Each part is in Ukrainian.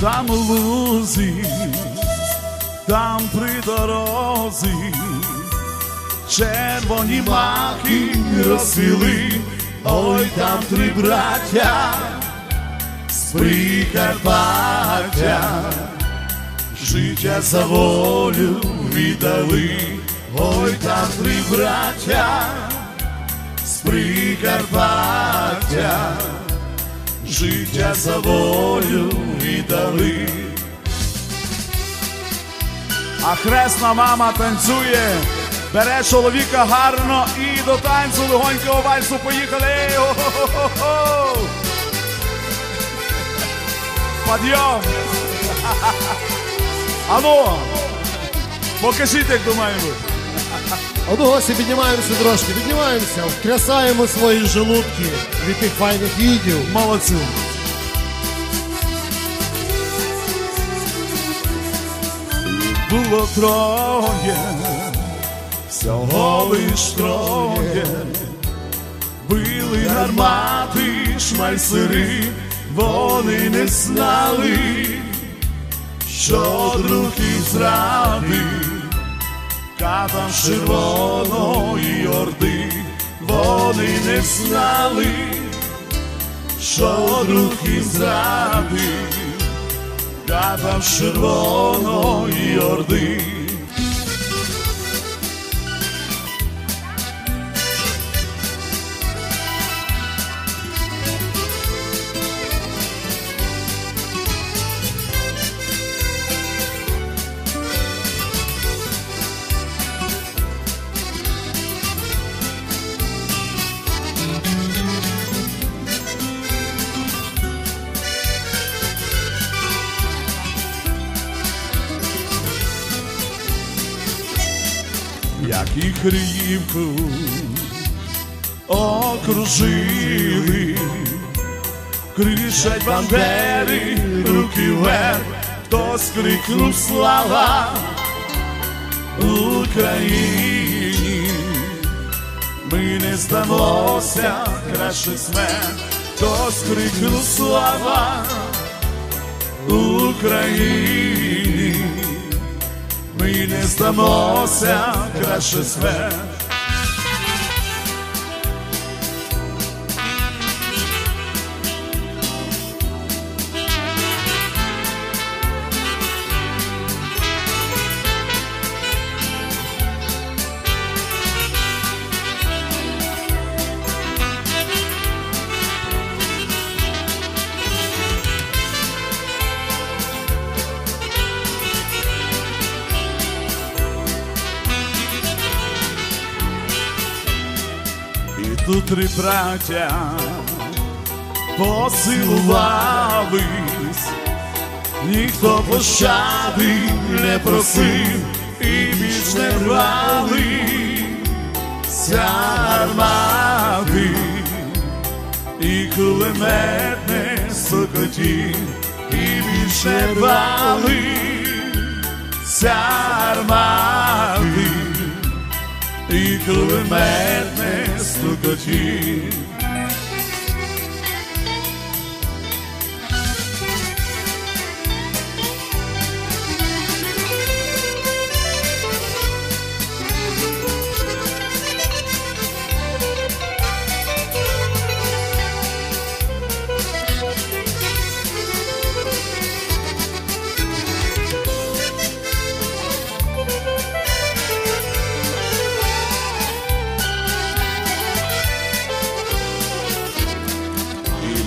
там у лузі, там при дорозі, червоні маки розцвіли, ой там три браття з Прикарпаття, життя за волю віддали, ой там три браття з Прикарпаття, життя за волю віддали. А хресна мама танцює, бере чоловіка гарно і до танцю легонького вальсу поїхали. О-хо-хо-хо! Подйом! Алло! Покажіть, як бути. А ну піднімаємося трошки, піднімаємося, втрясаємо свої желудки від тих файних відео. Молодці. Було троє, всього лиш троє, били гармати, шмайсери, вони не знали, що друг їх зрадив, катам червоної орди, вони не знали що друг і зрадив, катав червоної орди. Як і Криївку окружили, кричать бандери, руки вверх, хтось крикнув слава Україні, ми не здамося, краще смерть, хтось крикнув слава Україні. Ми не здамося, краще смерть. І три браття посилувались, ніхто пощади не просив і більш не рвали армати, і кулемет не сокотів, і більш не рвали армати і кулемет не стукотів.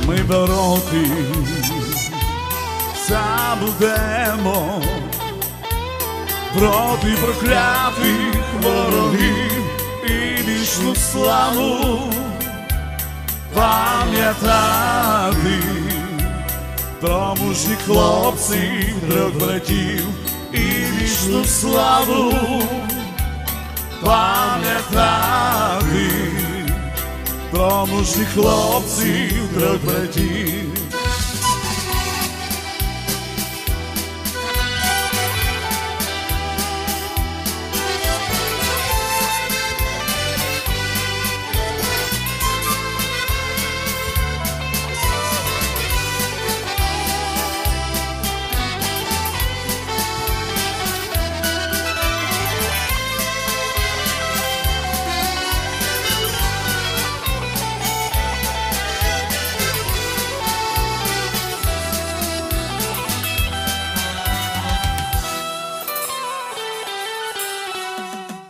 Ми дороги забудемо проти проклятих ворогів і вічну славу пам'ятати. Про мужніх хлопців, трьох братів і вічну славу пам'ятати мужніх хлопців, трьох братів.